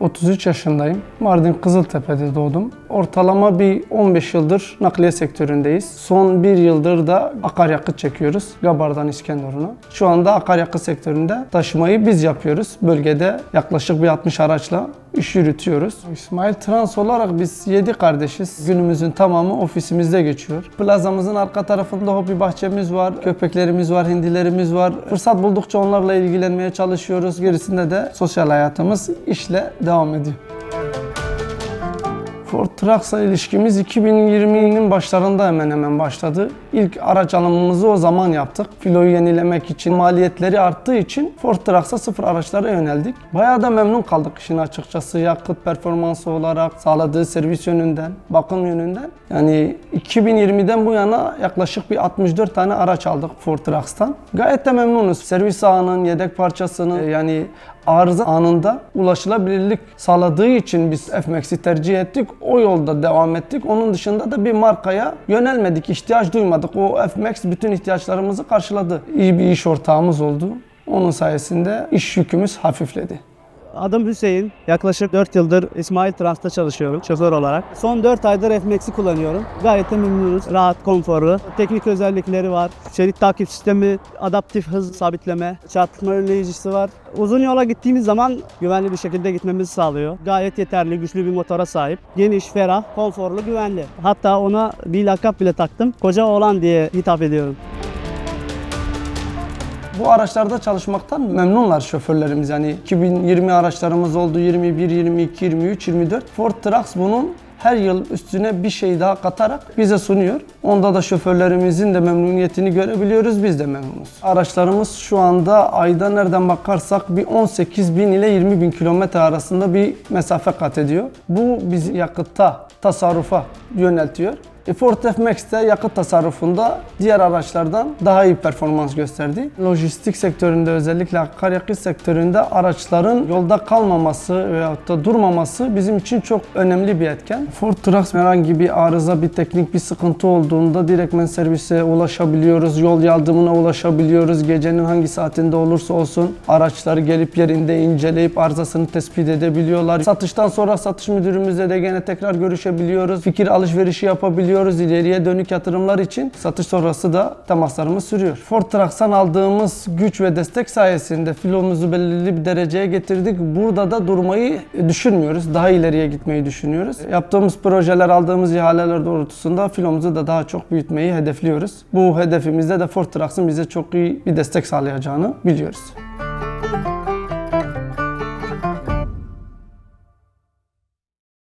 33 yaşındayım. Mardin Kızıltepe'de doğdum. Ortalama bir 15 yıldır nakliye sektöründeyiz. Son bir yıldır da akaryakıt çekiyoruz. Gabar'dan İskenderun'a. Şu anda akaryakıt sektöründe taşımayı biz yapıyoruz. Bölgede yaklaşık bir 60 araçla iş yürütüyoruz. İsmail Trans olarak biz 7 kardeşiz. Günümüzün tamamı ofisimizde geçiyor. Plazamızın arka tarafında hobi bahçemiz var, köpeklerimiz var, hindilerimiz var. Fırsat buldukça onlarla ilgilenmeye çalışıyoruz. Gerisinde de sosyal hayatımız işle devam ediyor. Ford Trucks'la ilişkimiz 2020'nin başlarında hemen hemen başladı. İlk araç alımımızı o zaman yaptık. Filoyu yenilemek için, maliyetleri arttığı için Ford Trucks'a sıfır araçlara yöneldik. Bayağı da memnun kaldık işin açıkçası. Yakıt performansı olarak, sağladığı servis yönünden, bakım yönünden. Yani 2020'den bu yana yaklaşık bir 64 tane araç aldık Ford Trucks'tan. Gayet de memnunuz. Servis ağının, yedek parçasının yani arıza anında ulaşılabilirlik sağladığı için biz F-Max'i tercih ettik. O yolda devam ettik. Onun dışında da bir markaya yönelmedik. ihtiyaç duymadık. O F-Max bütün ihtiyaçlarımızı karşıladı. İyi bir iş ortağımız oldu. Onun sayesinde iş yükümüz hafifledi. Adım Hüseyin. Yaklaşık 4 yıldır İsmail Trans'ta çalışıyorum şoför olarak. Son 4 aydır F-Max'i kullanıyorum. Gayet de memnunuz. Rahat, konforlu. Teknik özellikleri var. Şerit takip sistemi, adaptif hız sabitleme, çarpma önleyicisi var. Uzun yola gittiğimiz zaman güvenli bir şekilde gitmemizi sağlıyor. Gayet yeterli, güçlü bir motora sahip. Geniş, ferah, konforlu, güvenli. Hatta ona bir lakap bile taktım. Koca oğlan diye hitap ediyorum. Bu araçlarda çalışmaktan memnunlar şoförlerimiz. Yani 2020 araçlarımız oldu. 21, 22, 23, 24. Ford Trucks bunun her yıl üstüne bir şey daha katarak bize sunuyor. Onda da şoförlerimizin de memnuniyetini görebiliyoruz. Biz de memnunuz. Araçlarımız şu anda ayda nereden bakarsak bir 18 bin ile 20 bin kilometre arasında bir mesafe kat ediyor. Bu bizi yakıtta, tasarrufa yöneltiyor. E, Ford F-Max de yakıt tasarrufunda diğer araçlardan daha iyi performans gösterdi. Lojistik sektöründe özellikle akaryakıt sektöründe araçların yolda kalmaması veyahut da durmaması bizim için çok önemli bir etken. Ford Trucks herhangi bir arıza, bir teknik bir sıkıntı olduğunda direktmen servise ulaşabiliyoruz, yol yardımına ulaşabiliyoruz. Gecenin hangi saatinde olursa olsun araçları gelip yerinde inceleyip arızasını tespit edebiliyorlar. Satıştan sonra satış müdürümüzle de gene tekrar görüşebiliyoruz. Fikir alışverişi yapabiliyoruz. İleriye dönük yatırımlar için satış sonrası da temaslarımız sürüyor. Ford Trucks'tan aldığımız güç ve destek sayesinde filomuzu belirli bir dereceye getirdik. Burada da durmayı düşünmüyoruz. Daha ileriye gitmeyi düşünüyoruz. Yaptığımız projeler, aldığımız ihaleler doğrultusunda filomuzu da daha çok büyütmeyi hedefliyoruz. Bu hedefimizde de Ford Trucks'ın bize çok iyi bir destek sağlayacağını biliyoruz.